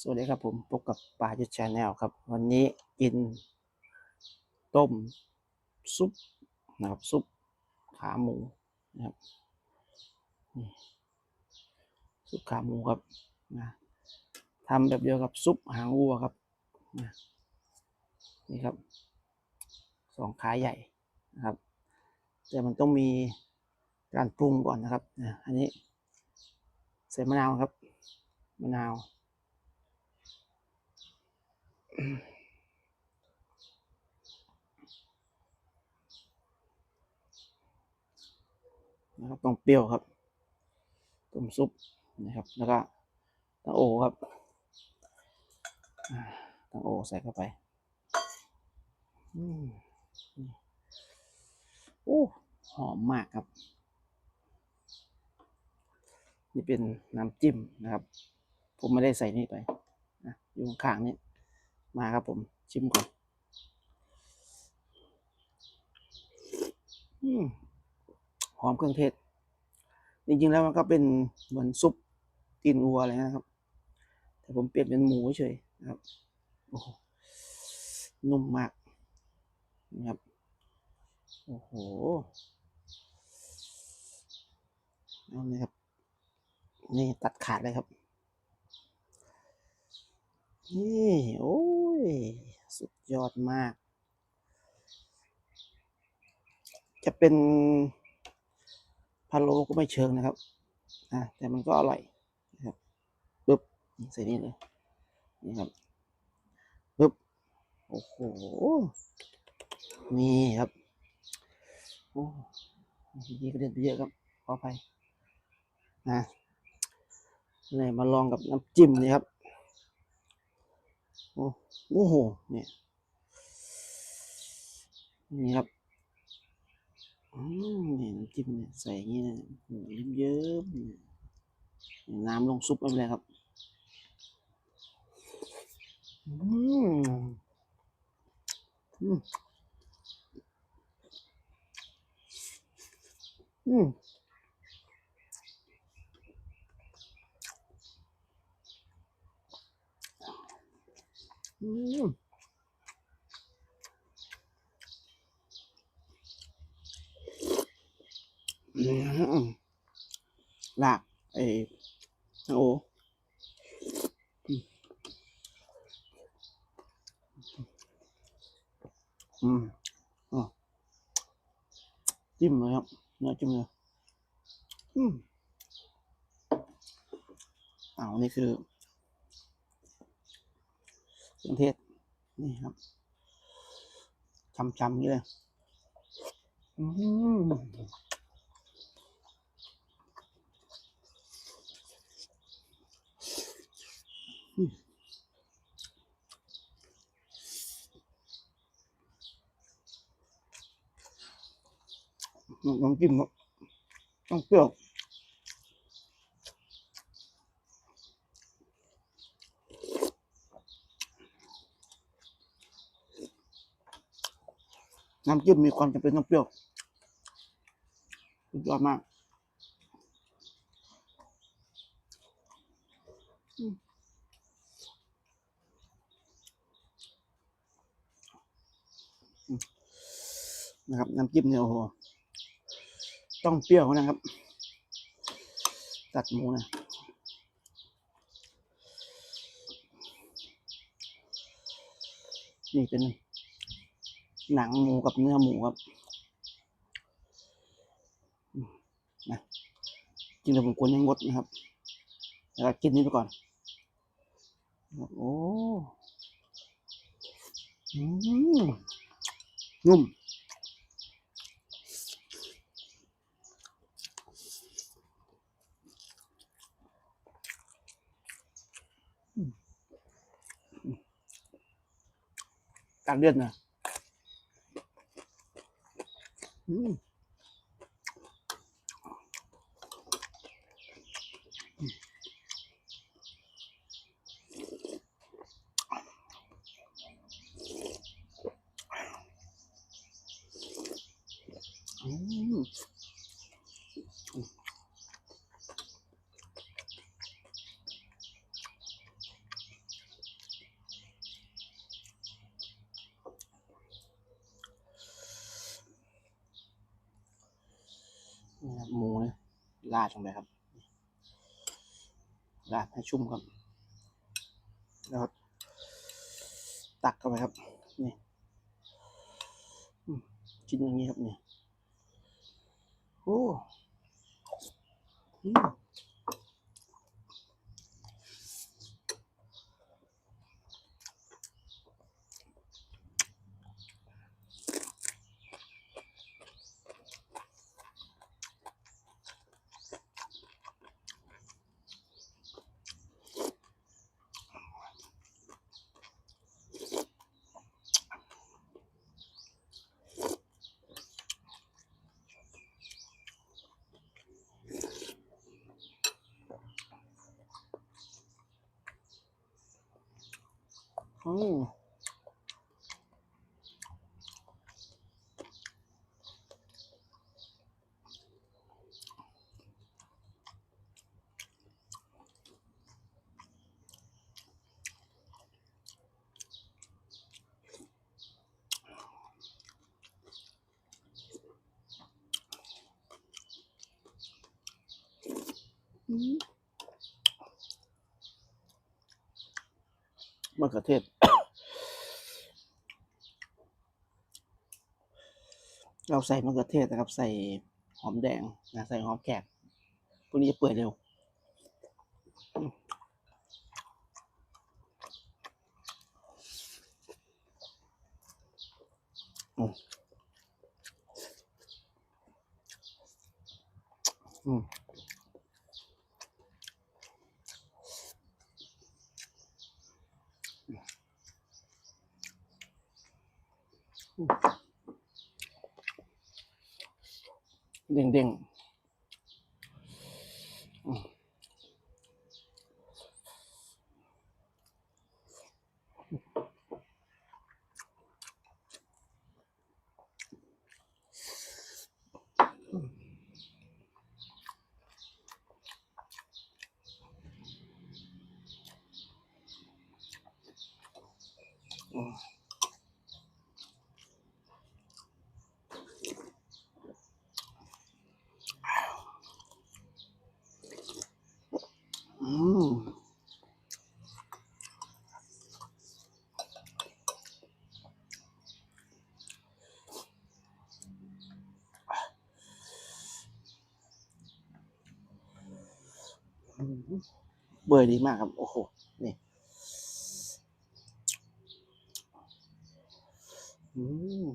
สวัสดีครับผมพบกับปลายุทธชาแนลครับ วันนี้กิน ต้ม ซุปนะครับซุปขาหมูนะครับซุปขาหมูครับนะทำแบบเดียวกับซุปหางวัวครับนะนี่ครับสองขาใหญ่นะครับ แต่มันต้องมีการปรุงก่อนนะครับนะอันนี้ใส่มะนาวครับมะนาว นะครับต้องเปรี้ยวครับ ต้มซุปนะครับ แล้วก็ตังโอครับตังโอใส่เข้าไปอืมนี่โอ้หอมมากครับ นี่เป็นน้ำจิ้มนะครับ ผมไม่ได้ใส่นี่ไปนะอยู่ข้างนี่ มาครับผมชิมก่อนอหอมเครื่องเทศ จริงๆแล้วมันก็เป็นเหมือนซุปตีนวัวอะไรนะครับ แต่ผมเปลี่ยนเป็นหมูเฉยนะครับโอ้โหนุ่มมากนะครับโอ้โหเอาเลยครับ นี่ตัดขาดเลยครับ นี่ โอ้ ย สุดยอดมาก จะเป็นพะโล้ก็ไม่เชิงนะครับอะแต่มันก็อร่อยนะครับปึ๊บใส่นี่เลยนี่ครับปึ๊บโอ้โหนี่ครับโอ้ยีกระเด็นไปเยอะครับขอไปนะนี่มาลองกับน้ำจิ้มนี่ครับ โอ้โหเนี่ยนี่ครับอืมนี่น้ำจิ้มเนี่ยใส่อย่างนี้นะโอ้โหเยิ้มๆเนี่ยน้ำลงซุปไม่เป็นไรครับอืมอืมอืม อืมอืมลากไอโออืมอืมอ๋อจิ้มเลยครับเนื้อจิ้มเลยอืมอ้าวนี่คือ เครื่องเทศ นี่ครับช้ำๆอย่างนี้เลยน้ำจิ้มก็ต้องเปรี้ยว น้ำจิ้มมีความจำเป็นต้องเปรี้ยวสุดยอดมากนะครับน้ำจิ้มเนี่ยโอ้โหต้องเปรี้ยวนะครับ ตัดหมูนะนี่เป็น หนังหมูกับเนื้อหมูครับนะจริงๆผมควรยังงดนะครับแล้วก็กินนี้ไปก่อน โอ้นุ่มตักเลือดนะ อืมอืม นะครับหมูนี่าดลงไปครับลาดให้ชุ่มครับ แล้วก็ตักเข้าไปครับ นี่ชิ้นอย่างนี้ครับนี่โอ้ อืมมะเขือเทศ เราใส่มะเขือเทศนะครับ ใส่หอมแดงนะใส่หอมแขกพวกนี้จะเปื่อยเร็วอืมอืมอืม เด้งเด้งอืมอืมอืมอืม เบื่อดีมากครับ โอ้โห นี่อืม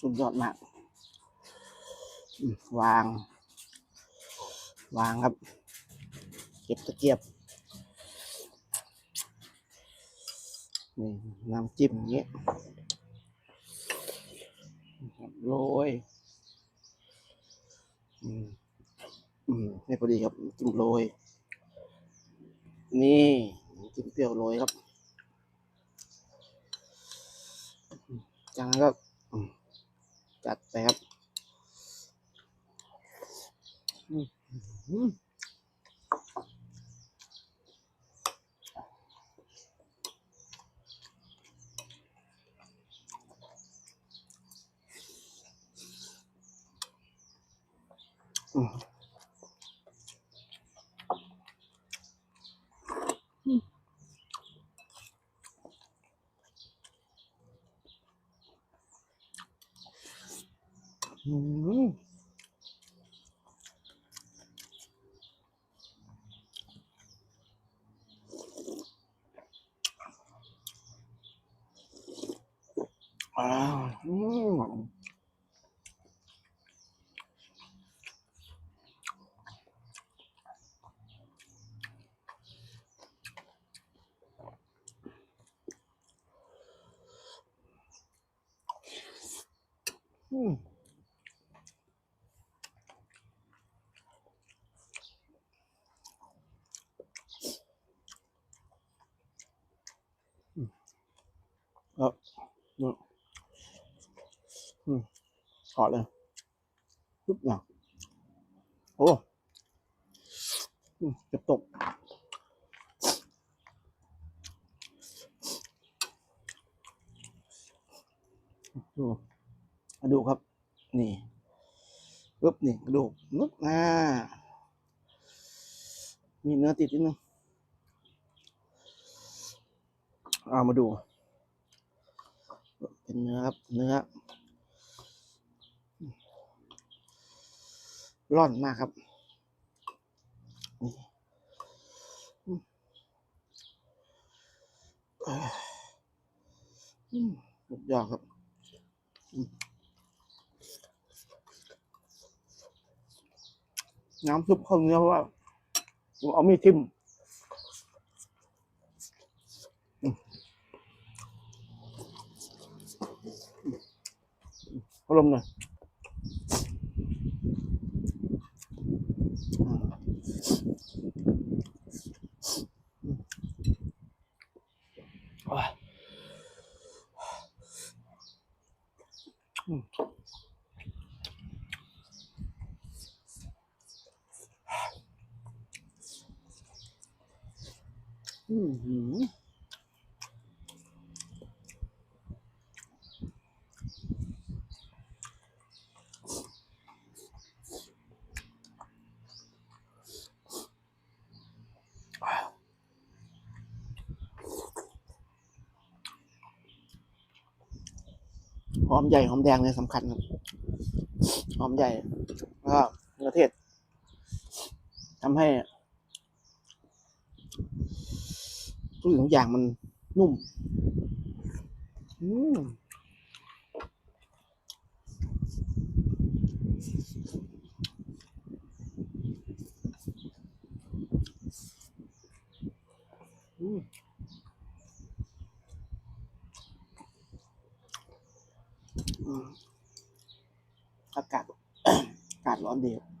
สุดยอดมาก วาง วางครับ เก็บตะเกียบ นี่น้ำจิ้มอย่างเงี้ย โรยอืมอืมนี่พอดีครับจิ้มโรย นี่จิ้มเปรี้ยวโรยครับจากนั้นก็จัดไปครับ อืมอืมอืม อืมอ่าอืม อืมครับอืมอืมขอเล มเก็บตกดูมาดูครับ นี่ปึ๊บนี่กระดูกนึกอ่ามีเนื้อติดนิดนึงเอามาดู เป็นเนื้อครับ เนื้อร่อนมากครับ นี่อืมอ่าอืมสุดยอดครับอืม น้ำซุปเข้าเนื้อเพราะว่าผมเอามีดจิ้มอืมพัดลมหน่อยอะอืม อืมหอมใหญ่หอมแดงเนี่ยสำคัญครับหอมใหญ่แล้วก็เนื้อเทศทำให้ ทุกสิ่งทุกอย่างมันนุ่มอืมอากาศอากาศร้อนดีครับ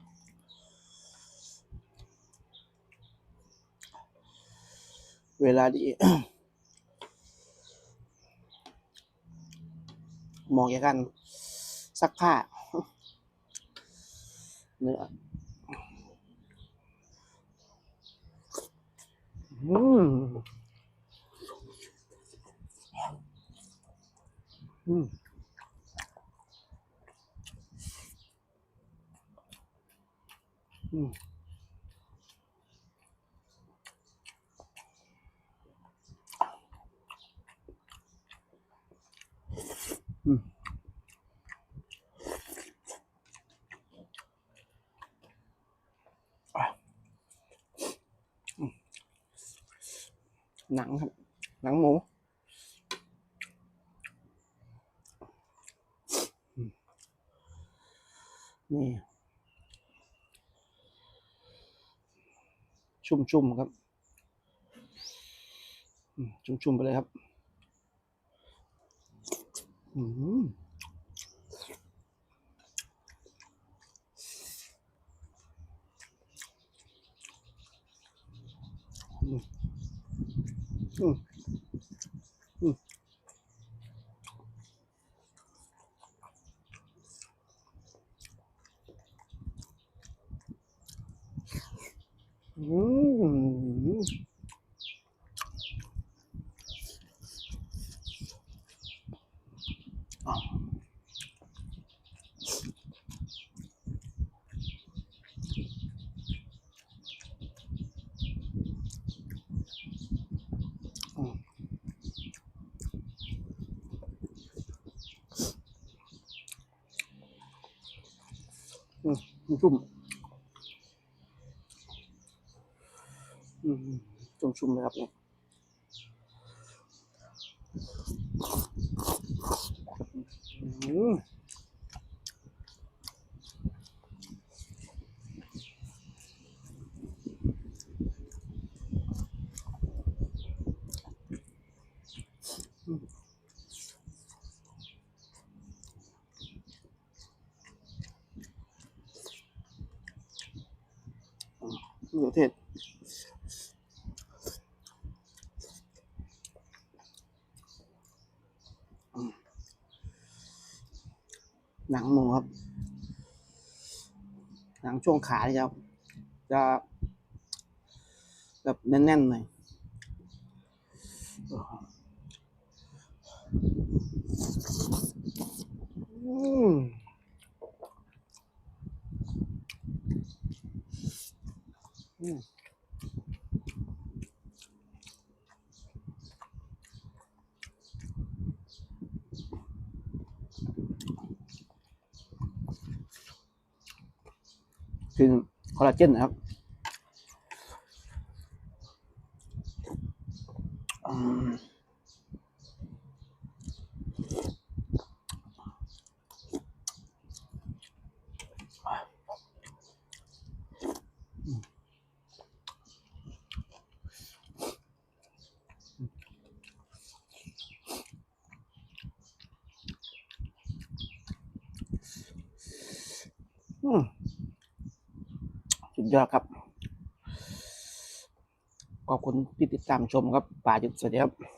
เวลาดีมองอย่างกัน ซักผ้า เนื้ออืมอืมอืม หนังครับ หนังหมูนี่ชุ่มๆครับ ชุ่มๆไปเลยครับ อืมอืม อืมอืมอืมอะอืม อืมชุ่มอืมชุ่มๆเลยครับเนี่ยอืม มะเขือเทศอืมหนังหมูครับ หนังช่วงขาเนี่ยครับจะแบบแน่นๆหน่อย มอืมึ่งคอลลาเจนนะครับ ยอดครับ ขอบคุณที่ติดตามชมครับป่าจุดสวัสดีครับ